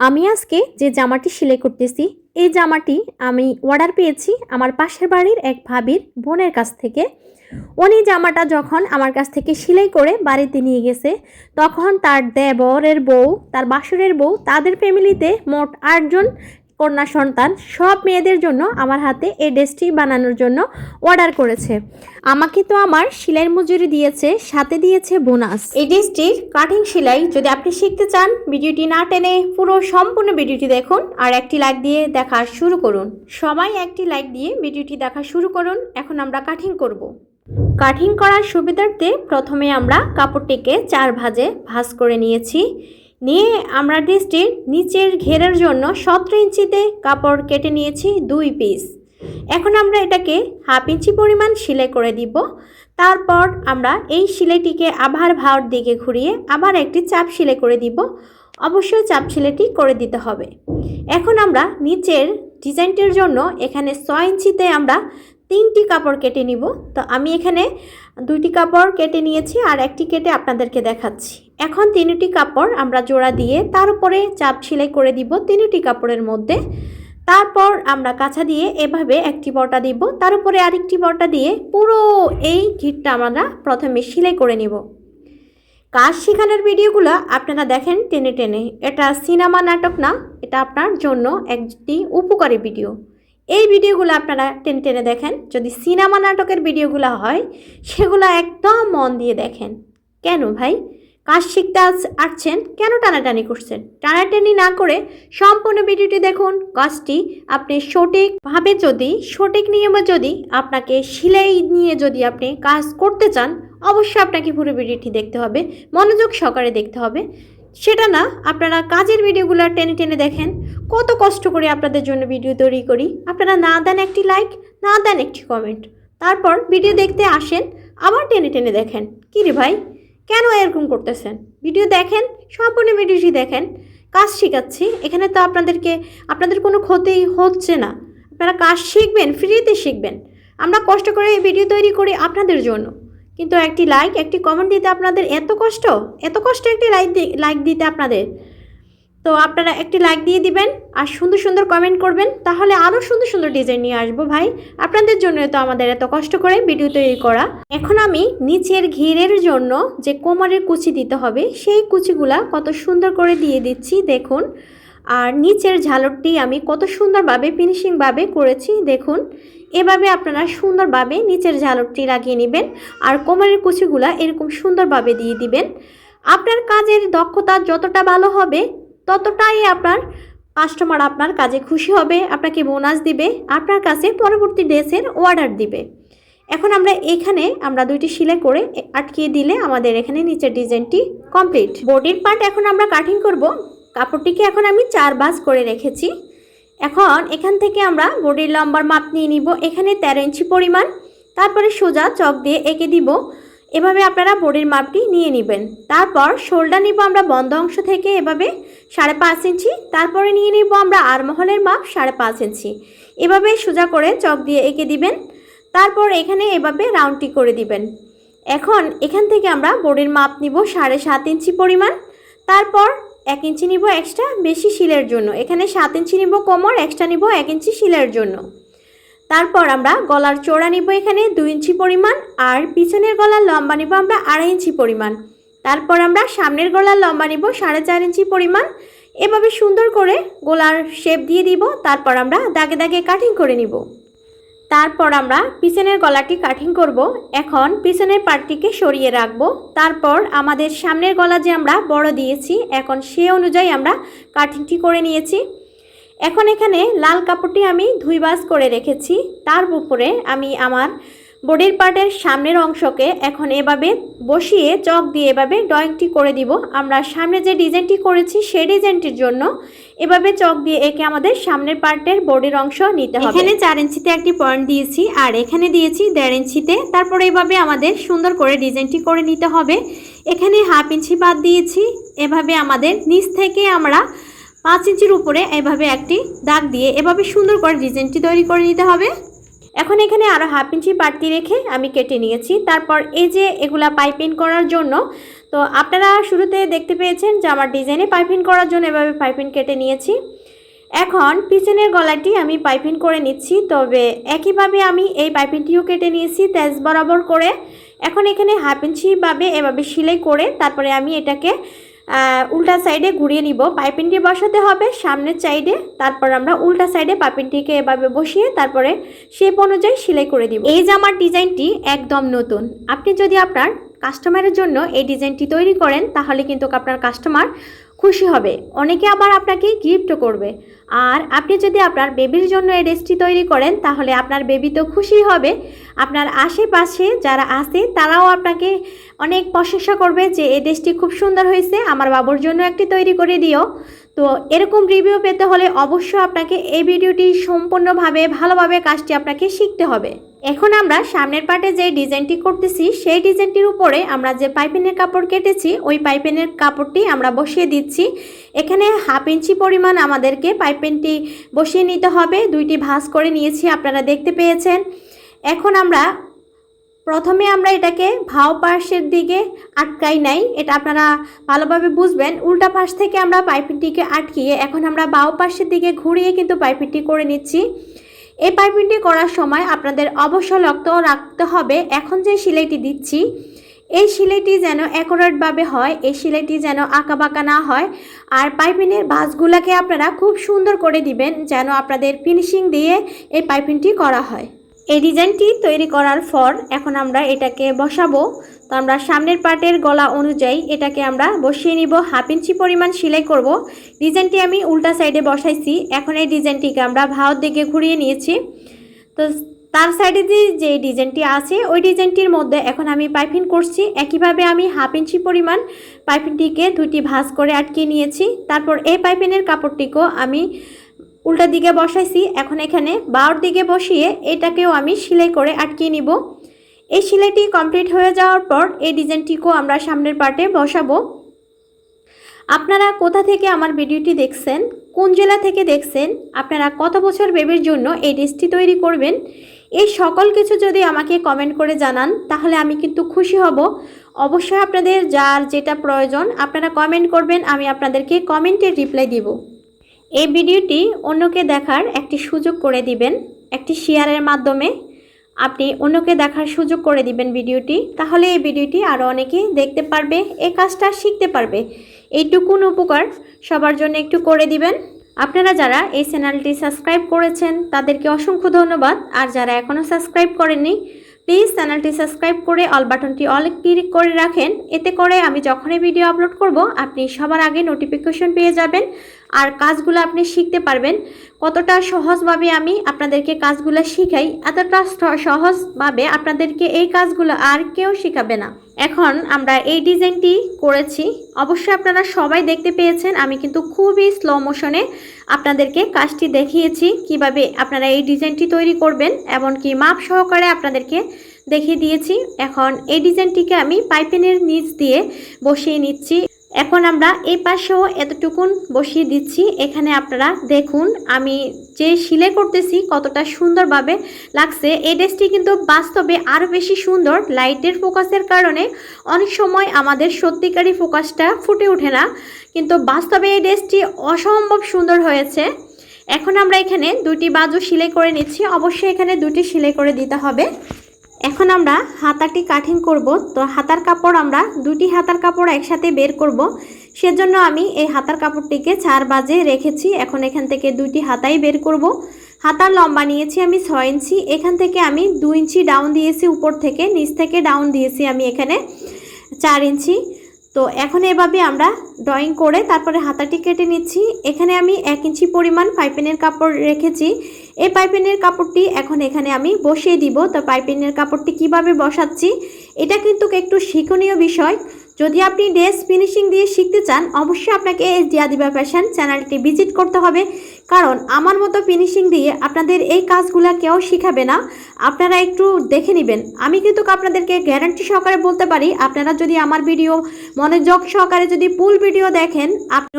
আমি আজকে যে জামাটি সেলাই করতেছি, এই জামাটি আমি অর্ডার পেয়েছি আমার পাশের বাড়ির এক ভাবির বোনের কাছ থেকে। উনি জামাটা যখন আমার কাছ থেকে সেলাই করে বাড়িতে নিয়ে গেছে, তখন তার দেবরের বউ, তার বাসুরের বউ, তাদের ফ্যামিলিতে মোট আটজন কন্যা সন্তান সব মেয়েদের জন্য আমার হাতে এই ড্রেসটি বানানোর জন্য অর্ডার করেছে। আমাকে তো আমার সেলাইয়ের মজুরি দিয়েছে, সাথে দিয়েছে বোনাস এই ড্রেসটির কাটিং সেলাই যদি আপনি শিখতে চান, ভিডিওটি না টেনে পুরো সম্পূর্ণ ভিডিওটি দেখুন আর একটি লাইক দিয়ে দেখা শুরু করুন। সবাই একটি লাইক দিয়ে ভিডিওটি দেখা শুরু করুন। এখন আমরা কাটিং করব। কাটিং করার সুবিধার্থে প্রথমে আমরা কাপড়টিকে চার ভাজে ভাজ করে নিয়েছি। নিয়ে আমরা ড্রেসটির নিচের ঘেরের জন্য সতেরো ইঞ্চিতে কাপড় কেটে নিয়েছি দুই পিস এখন আমরা এটাকে হাফ ইঞ্চি পরিমাণ সেলাই করে দিব। তারপর আমরা এই সেলাইটিকে আবার ভাওর দিকে ঘুরিয়ে আবার একটি চাপ সেলাই করে দিব। অবশ্যই চাপ সেলাইটি করে দিতে হবে। এখন আমরা নিচের ডিজাইনটির জন্য এখানে ছয় ইঞ্চিতে আমরা তিনটি কাপড় কেটে নিব। তো আমি এখানে দুইটি কাপড় কেটে নিয়েছি আর একটি কেটে আপনাদেরকে দেখাচ্ছি। এখন তিনটি কাপড় আমরা জোড়া দিয়ে তার উপরে চাপ সেলাই করে দিব তিনটি কাপড়ের মধ্যে। তারপর আমরা কাছা দিয়ে এভাবে একটি বটা দিব। তার উপরে আরেকটি বটা দিয়ে পুরো এই ঘিরটা আমরা প্রথমে সেলাই করে নিব। কাজ শেখানোর ভিডিওগুলো আপনারা দেখেন টেনে টেনে। এটা সিনেমা নাটক না, এটা আপনার জন্য একটি উপকারী ভিডিও। এই ভিডিওগুলো আপনারা টেনে টেনে দেখেন। যদি সিনেমা নাটকের ভিডিওগুলো হয়, সেগুলো একদম মন দিয়ে দেখেন। কেন ভাই? কাজ শিখতে আস- আসছেন, কেন টানাটানি করছেন? টানাটানি না করে সম্পূর্ণ ভিডিওটি দেখুন। কাজটি আপনি সঠিকভাবে যদি, সঠিক নিয়মে যদি আপনাকে সিলাই নিয়ে যদি আপনি কাজ করতে চান, অবশ্যই আপনাকে পুরো ভিডিওটি দেখতে হবে। মনোযোগ সহকারে দেখতে হবে। সেটা না, আপনারা কাজের ভিডিওগুলো টেনে টেনে দেখেন। কত কষ্ট করে আপনাদের জন্য ভিডিও তৈরি করি। আপনারা না দেন একটি লাইক, না দেন একটি কমেন্ট। তারপর ভিডিও দেখতে আসেন, আবার টেনে টেনে দেখেন। কী রে ভাই, কেন এরকম করতেছেন? ভিডিও দেখেন, সম্পূর্ণ ভিডিওটি দেখেন। কাজ শেখাচ্ছি, এখানে তো আপনাদেরকে, আপনাদের কোনো ক্ষতি হচ্ছে না। আপনারা কাজ শিখবেন, ফ্রিতে শিখবেন। আমরা কষ্ট করে এই ভিডিও তৈরি করি আপনাদের জন্য। কিন্তু একটি লাইক একটি কমেন্ট দিতে আপনাদের এত কষ্ট? এত কষ্ট একটি লাইক লাইক দিতে আপনাদের? তো আপনারা একটি লাইক দিয়ে দিবেন আর সুন্দর সুন্দর কমেন্ট করবেন, তাহলে আরও সুন্দর সুন্দর ডিজাইন নিয়ে আসব ভাই। আপনাদের জন্য তো আমাদের এত কষ্ট করে ভিডিও তৈরি করা। এখন আমি নিচের ঘিরের জন্য যে কোমরের কুচি দিতে হবে, সেই কুচিগুলা কত সুন্দর করে দিয়ে দিচ্ছি, দেখুন। আর নিচের ঝালরটি আমি কত সুন্দরভাবে ফিনিশিংভাবে করেছি, দেখুন। এভাবে আপনারা সুন্দরভাবে নিচের ঝালরটি লাগিয়ে নেবেন আর কোমরের কুচিগুলা এরকম সুন্দরভাবে দিয়ে দিবেন। আপনার কাজের দক্ষতা যতটা ভালো হবে, ততটাই আপনার কাস্টমার আপনার কাজে খুশি হবে, আপনাকে বোনাস দিবে, আপনার কাছে পরবর্তী ড্রেসের অর্ডার দিবে। এখন আমরা এখানে আমরা দুইটি সেলাই করে আটকিয়ে দিলে আমাদের এখানে নিচের ডিজাইনটি কমপ্লিট বডির পার্ট এখন আমরা কাটিং করব। কাপড়টিকে এখন আমি চার বাস করে রেখেছি। এখন এখান থেকে আমরা বডির লম্বার মাপ নিয়ে নিব। এখানে তেরো ইঞ্চি পরিমাণ। তারপরে সোজা চক দিয়ে এঁকে দিব। এভাবে আপনারা বডির মাপটি নিয়ে নেবেন। তারপর শোল্ডার নিব আমরা বন্ধ অংশ থেকে এভাবে সাড়ে পাঁচ ইঞ্চি। তারপরে নিয়ে নিব আমরা আরমহলের মাপ সাড়ে পাঁচ ইঞ্চি। এভাবে সোজা করে চক দিয়ে এঁকে দিবেন। তারপর এখানে এভাবে রাউন্ডটি করে দিবেন। এখন এখান থেকে আমরা বডির মাপ নিব সাড়ে সাত ইঞ্চি পরিমাণ। তারপর এক ইঞ্চি নিব এক্সট্রা বেশি শিলের জন্য। এখানে সাত ইঞ্চি নিব কোমর এক্সট্রা নিব এক ইঞ্চি শিলের জন্য। তারপর আমরা গলার চোড়া নিব এখানে, দুই ইঞ্চি পরিমাণ, আর পিছনের গলার লম্বা নিব আমরা আড়াই ইঞ্চি পরিমাণ। তারপর আমরা সামনের গলার লম্বা নিব সাড়ে চার ইঞ্চি পরিমাণ। এভাবে সুন্দর করে গোলার শেপ দিয়ে দিব, তারপর আমরা দাগে দাগে কাটিং করে নিব। তারপর আমরা পিছনের গলাটি কাটিং করব, এখন পিছনের পার্টটিকে সরিয়ে রাখব। তারপর আমাদের সামনের গলা যে আমরা বড় দিয়েছি, এখন সে অনুযায়ী আমরা কাটিংটি করে নিয়েছি। এখন এখানে লাল কাপড়টি আমি ধুই বাস করে রেখেছি। তার উপরে আমি আমার বডির পার্টের সামনের অংশকে এখন এভাবে বসিয়ে চক দিয়ে এভাবে ড্রয়িংটি করে দিব। আমরা সামনে যে ডিজাইনটি করেছি, সেই ডিজাইনটির জন্য এভাবে চক দিয়ে একে আমাদের সামনের পার্টের বডির অংশ নিতে হবে। এখানে চার ইঞ্চিতে একটি পয়েন্ট দিয়েছি আর এখানে দিয়েছি দেড় ইঞ্চিতে। তারপরে এভাবে আমাদের সুন্দর করে ডিজাইনটি করে নিতে হবে। এখানে হাফ ইঞ্চি বাদ দিয়েছি। এভাবে আমাদের নিচ থেকে আমরা পাঁচ ইঞ্চির উপরে এভাবে একটি দাগ দিয়ে এভাবে সুন্দর করে ডিজাইনটি তৈরি করে নিতে হবে। এখন এখানে আরও হাফ ইঞ্চি বাড়তি রেখে আমি কেটে নিয়েছি। তারপর এই যে এগুলা পাইপিং করার জন্য, তো আপনারা শুরুতে দেখতে পেয়েছেন যে আমার ডিজাইনে পাইপিং করার জন্য এভাবে পাইপিং কেটে নিয়েছি। এখন পিছনের গলাটি আমি পাইপিং করে নিচ্ছি, তবে একইভাবে আমি এই পাইপিংটিও কেটে নিয়েছি তেজ বরাবর করে। এখন এখানে হাফ ইঞ্চিভাবে এভাবে সেলাই করে তারপরে আমি এটাকে উল্টা সাইডে ঘুরিয়ে নিব। পাইপিনটি বসাতে হবে সামনের সাইডে, তারপর আমরা উল্টা সাইডে পাইপিংটিকে এভাবে বসিয়ে তারপরে শেপ অনুযায়ী সেলাই করে দিব। এই জামার ডিজাইনটি একদম নতুন। আপনি যদি আপনার কাস্টমারের জন্য এই ডিজাইনটি তৈরি করেন, তাহলে কিন্তু আপনার কাস্টমার খুশি হবে। অনেকে আবার আপনাকে গিফটও করবে। আর আপনি যদি আপনার বেবির জন্য এই ড্রেসটি তৈরি করেন, তাহলে আপনার বেবি তো খুশি হবে। আপনার আশেপাশে যারা আছে, তারাও আপনাকে অনেক প্রশংসা করবে যে, এই ড্রেসটি খুব সুন্দর হয়েছে, আমার বাবুর জন্য একটি তৈরি করে দিও। তো এরকম রিভিউ পেতে হলে অবশ্যই আপনাকে এই ভিডিওটি সম্পূর্ণভাবে, ভালোভাবে কাজটি আপনাকে শিখতে হবে। এখন আমরা সামনের পার্টে যে ডিজাইনটি করতেছি, সেই ডিজাইনটির উপরে আমরা যে পাইপিনের কাপড় কেটেছি, ওই পাইপিনের কাপড়টি আমরা বসিয়ে দিচ্ছি। এখানে হাফ ইঞ্চি পরিমাণ আমাদেরকে পাইপিনটি বসিয়ে নিতে হবে। দুইটি ভাঁজ করে নিয়েছি, আপনারা দেখতে পেয়েছেন। এখন আমরা প্রথমে আমরা এটাকে ভাও পাশের দিকে আটকাই নাই। এটা আপনারা ভালোভাবে বুঝবেন। উল্টা পাশ থেকে আমরা পাইপিংটিকে আটকিয়ে এখন আমরা বাও পাশের দিকে ঘুরিয়ে কিন্তু পাইপিংটি করে নিচ্ছি। এই পাইপিংটি করার সময় আপনাদের অবশ্য লক্ষ্য রাখতে হবে, এখন যে সিলাইটি দিচ্ছি, এই সিলাইটি যেন অ্যাকোরেটভাবে হয়, এই সিলাইটি যেন আঁকাবাঁকা না হয়। আর পাইপিনের ভাঁজগুলোকে আপনারা খুব সুন্দর করে দিবেন, যেন আপনাদের ফিনিশিং দিয়ে এই পাইপিংটি করা হয়। এই ডিজাইনটি তৈরি করার পর এখন আমরা এটাকে বসাবো। তো আমরা সামনের পার্টের গলা অনুযায়ী এটাকে আমরা বসিয়ে নিব। হাফ ইঞ্চি পরিমাণ সেলাই করব। ডিজাইনটি আমি উল্টা সাইডে বসাইছি। এখন এই ডিজাইনটিকে আমরা ভাওর দিকে ঘুরিয়ে নিয়েছি। তো তার সাইডে যে ডিজাইনটি আছে, ওই ডিজাইনটির মধ্যে এখন আমি পাইপিং করছি। একইভাবে আমি হাফ ইঞ্চি পরিমাণ পাইপিংটিকে দুটি ভাঁজ করে আটকে নিয়েছি। তারপর এই পাইপিনের কাপড়টিকেও আমি উল্টা দিকে বসাইছি, এখন এখানে বাউর দিকে বসিয়ে এটাকেও আমি সেলাই করে আটকিয়ে নিব। এই সেলাইটি কমপ্লিট হয়ে যাওয়ার পর এই ডিজাইনটিকেও আমরা সামনের পার্টে বসাবো। আপনারা কোথা থেকে আমার ভিডিওটি দেখছেন, কোন জেলা থেকে দেখছেন, আপনারা কত বছর বেবির জন্য এই ড্রেসটি তৈরি করবেন, এই সকল কিছু যদি আমাকে কমেন্ট করে জানান, তাহলে আমি কিন্তু খুশি হব। অবশ্যই আপনাদের যার যেটা প্রয়োজন, আপনারা কমেন্ট করবেন, আমি আপনাদেরকে কমেন্টে রিপ্লাই দিব। এই ভিডিওটি অন্যকে দেখার একটি সুযোগ করে দিবেন, একটি শেয়ারের মাধ্যমে। আপনি অন্যকে দেখার সুযোগ করে দিবেন ভিডিওটি, তাহলে এই ভিডিওটি আরও অনেকে দেখতে পারবে, এই কাজটা শিখতে পারবে। এইটুকুন উপকার সবার জন্য একটু করে দিবেন। আপনারা যারা এই চ্যানেলটি সাবস্ক্রাইব করেছেন, তাদেরকে অসংখ্য ধন্যবাদ। আর যারা এখনও সাবস্ক্রাইব করেননি প্লিজ চ্যানেলটি সাবস্ক্রাইব করে অল বাটনটি অল ক্লিক করে রাখেন। এতে করে আমি যখনই ভিডিও আপলোড করব, আপনি সবার আগে নোটিফিকেশন পেয়ে যাবেন আর কাজগুলো আপনি শিখতে পারবেন। কতটা সহজভাবে আমি আপনাদেরকে কাজগুলো শিখাই, এতটা সহজভাবে আপনাদেরকে এই কাজগুলো আর কেউ শেখাবে না। এখন আমরা এই ডিজাইনটি করেছি। অবশ্যই আপনারা সবাই দেখতে পেয়েছেন, আমি কিন্তু খুবই স্লো মোশনে আপনাদেরকে কাজটি দেখিয়েছি, কীভাবে আপনারা এই ডিজাইনটি তৈরি করবেন এমনকি মাপ সহকারে আপনাদেরকে দেখিয়ে দিয়েছি। এখন এই ডিজাইনটিকে আমি পাইপেনের নিচ দিয়ে বসিয়ে নিচ্ছি এখন আমরা এই পাশেও এতটুকুন বসিয়ে দিচ্ছি। এখানে আপনারা দেখুন, আমি যে সিলাই করতেছি কতটা সুন্দরভাবে লাগছে। এই ড্রেসটি কিন্তু বাস্তবে আরও বেশি সুন্দর, লাইটের ফোকাসের কারণে। অনেক সময় আমাদের সত্যিকারই ফোকাসটা ফুটে ওঠে না, কিন্তু বাস্তবে এই ড্রেসটি অসম্ভব সুন্দর হয়েছে। এখন আমরা এখানে দুটি বাজু সেলাই করে নিচ্ছি। অবশ্যই এখানে দুটি সেলাই করে দিতে হবে। এখন আমরা হাতাটি কাটিং করব। তো হাতার কাপড় আমরা দুটি হাতার কাপড় একসাথে বের করব। সেজন্য আমি এই হাতার কাপড়টিকে চার বাজে রেখেছি। এখন এখান থেকে দুটি হাতাই বের করব। হাতার লম্বা নিয়েছি আমি ছয় ইঞ্চি। এখান থেকে আমি দু ইঞ্চি ডাউন দিয়েছি। উপর থেকে, নিচ থেকে ডাউন দিয়েছি আমি এখানে চার ইঞ্চি। তো এখন এভাবে আমরা ড্রয়িং করে তারপরে হাতাটি কেটে নিচ্ছি। এখানে আমি এক ইঞ্চি পরিমাণ পাইপেনের কাপড় রেখেছি। এই পাইপেনের কাপড়টি এখন এখানে আমি বসিয়ে দিব। তো পাইপেনের কাপড়টি কীভাবে বসাচ্ছি, এটা কিন্তু একটু শিক্ষণীয় বিষয়। যদি আপনি ড্রেস ফিনিশিং দিয়ে শিখতে চান, অবশ্যই আপনাকে এই জিয়াদিবা ফ্যাশন চ্যানেলটি ভিজিট করতে হবে। কারণ আমার মতো ফিনিশিং দিয়ে আপনাদের এই কাজগুলো কেউ শিখাবে না। আপনারা একটু দেখে নেবেন। আমি কিন্তু আপনাদেরকে গ্যারান্টি সহকারে বলতে পারি, আপনারা যদি আমার ভিডিও মনোযোগ সহকারে যদি ফুল ভিডিও দেখেন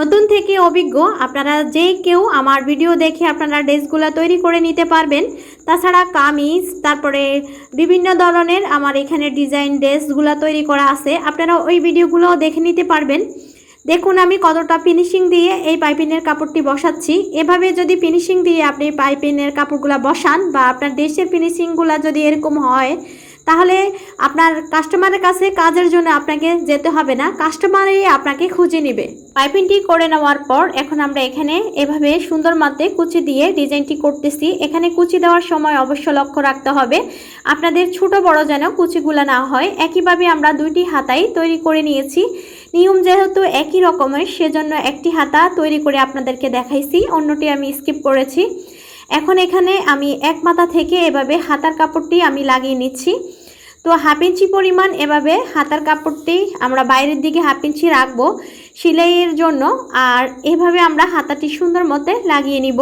নতুন থেকে অভিজ্ঞ, আপনারা যে কেউ আমার ভিডিও দেখে আপনারা ড্রেসগুলো তৈরি করে নিতে পারবেন। তাছাড়া কামিজ, তারপরে বিভিন্ন ধরনের আমার এখানে ডিজাইন ড্রেসগুলো তৈরি করা আছে। আপনারা ওই ভিডিওগুলো দেখে নিতে পারবেন। দেখুন আমি কতটা ফিনিশিং দিয়ে এই পাইপিনের কাপড়টি বসাচ্ছি। এভাবে যদি ফিনিশিং দিয়ে আপনি পাইপিনের কাপড়গুলো বসান বা আপনার দেশের ফিনিশিংগুলো যদি এরকম হয় তাহলে আপনার কাস্টমারের কাছে কাজের জন্য আপনাকে যেতে হবে না। কাস্টমারই আপনাকে খুঁজে নেবে। পাইপিংটি করে নেওয়ার পর এখন আমরা এখানে এভাবে সুন্দর মতে কুচি দিয়ে ডিজাইনটি করতেছি। এখানে কুচি দেওয়ার সময় অবশ্য লক্ষ্য রাখতে হবে, আপনাদের ছোট বড় যেন কুচিগুলো না হয়। একইভাবে আমরা দুইটি হাতাই তৈরি করে নিয়েছি। নিয়ম যেহেতু একই রকমের, সেজন্য একটি হাতা তৈরি করে আপনাদেরকে দেখাইছি। অন্যটি আমি স্কিপ করেছি। এখন এখানে আমি এক মাথা থেকে এভাবে হাতার কাপড়টি আমি লাগিয়ে নিচ্ছি। তো হাফ ইঞ্চি পরিমাণ এভাবে হাতার কাপড়টি আমরা বাইরের দিকে হাফ ইঞ্চি রাখব, সেলাইয়ের জন্য। আর এভাবে আমরা হাতাটি সুন্দর মতে লাগিয়ে নিব।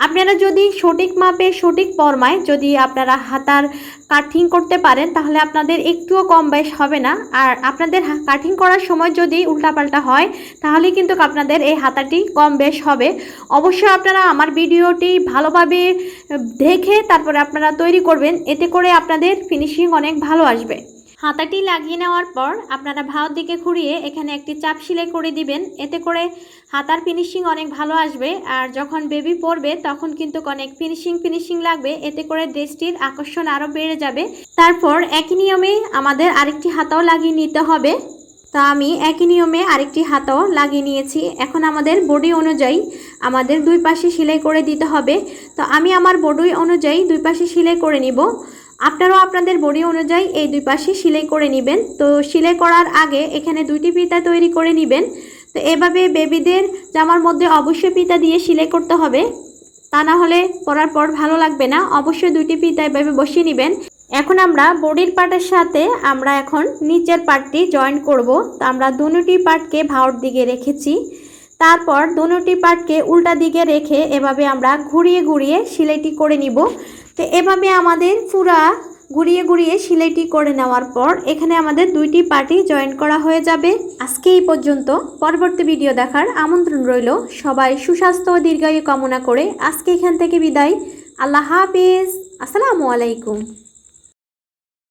আপনারা যদি সঠিক মাপে, সঠিক ফরমায় যদি আপনারা হাতার কাটিং করতে পারেন, তাহলে আপনাদের একটুও কম বেশ হবে না। আর আপনাদের কাটিং করার সময় যদি উল্টাপাল্টা হয়, তাহলে কিন্তু আপনাদের এই হাতাটি কম বেশ হবে। অবশ্যই আপনারা আমার ভিডিওটি ভালোভাবে দেখে তারপরে আপনারা তৈরি করবেন, এতে করে আপনাদের ফিনিশিং অনেক ভালো আসবে। হাতাটি লাগিয়ে নেওয়ার পর আপনারা ভাওর দিকে ঘুরিয়ে এখানে একটি চাপ সেলাই করে দিবেন। এতে করে হাতার ফিনিশিং অনেক ভালো আসবে। আর যখন বেবি পরবে, তখন কিন্তু অনেক ফিনিশিং ফিনিশিং লাগবে। এতে করে ড্রেসটির আকর্ষণ আরও বেড়ে যাবে। তারপর একই নিয়মে আমাদের আরেকটি হাতাও লাগিয়ে নিতে হবে। তা আমি একই নিয়মে আরেকটি হাতাও লাগিয়ে নিয়েছি। এখন আমাদের বডি অনুযায়ী আমাদের দুই পাশে সেলাই করে দিতে হবে। তো আমি আমার বডি অনুযায়ী দুই পাশে সেলাই করে নিব। আপনারাও আপনাদের বডি অনুযায়ী এই দুই পাশে সেলাই করে নেবেন। তো সেলাই করার আগে এখানে দুইটি পিতা তৈরি করে নেবেন। তো এভাবে বেবিদের জামার মধ্যে অবশ্যই পিতা দিয়ে সেলাই করতে হবে। তা না হলে পরার পর ভালো লাগবে না। অবশ্যই দুইটি পিতা এভাবে বসিয়ে নেবেন। এখন আমরা বডির পার্টের সাথে আমরা এখন নিচের পার্টটি জয়েন করব। তো আমরা দুটি পার্টকে ভাওর দিকে রেখেছি। তারপর দুটি পার্টকে উল্টা দিকে রেখে এভাবে আমরা ঘুরিয়ে ঘুরিয়ে সেলাইটি করে নিব। তো এভাবে আমাদের পুরা গুড়িয়ে ঘুরিয়ে সিলাইটি করে নেওয়ার পর এখানে আমাদের দুইটি পার্টি জয়েন করা হয়ে যাবে। আজকে এই পর্যন্ত। পরবর্তী ভিডিও দেখার আমন্ত্রণ রইল। সবাই সুস্বাস্থ্য ও দীর্ঘায়ু কামনা করে আজকে এখান থেকে বিদায়। আল্লাহ হাফিজ। আসসালামু আলাইকুম।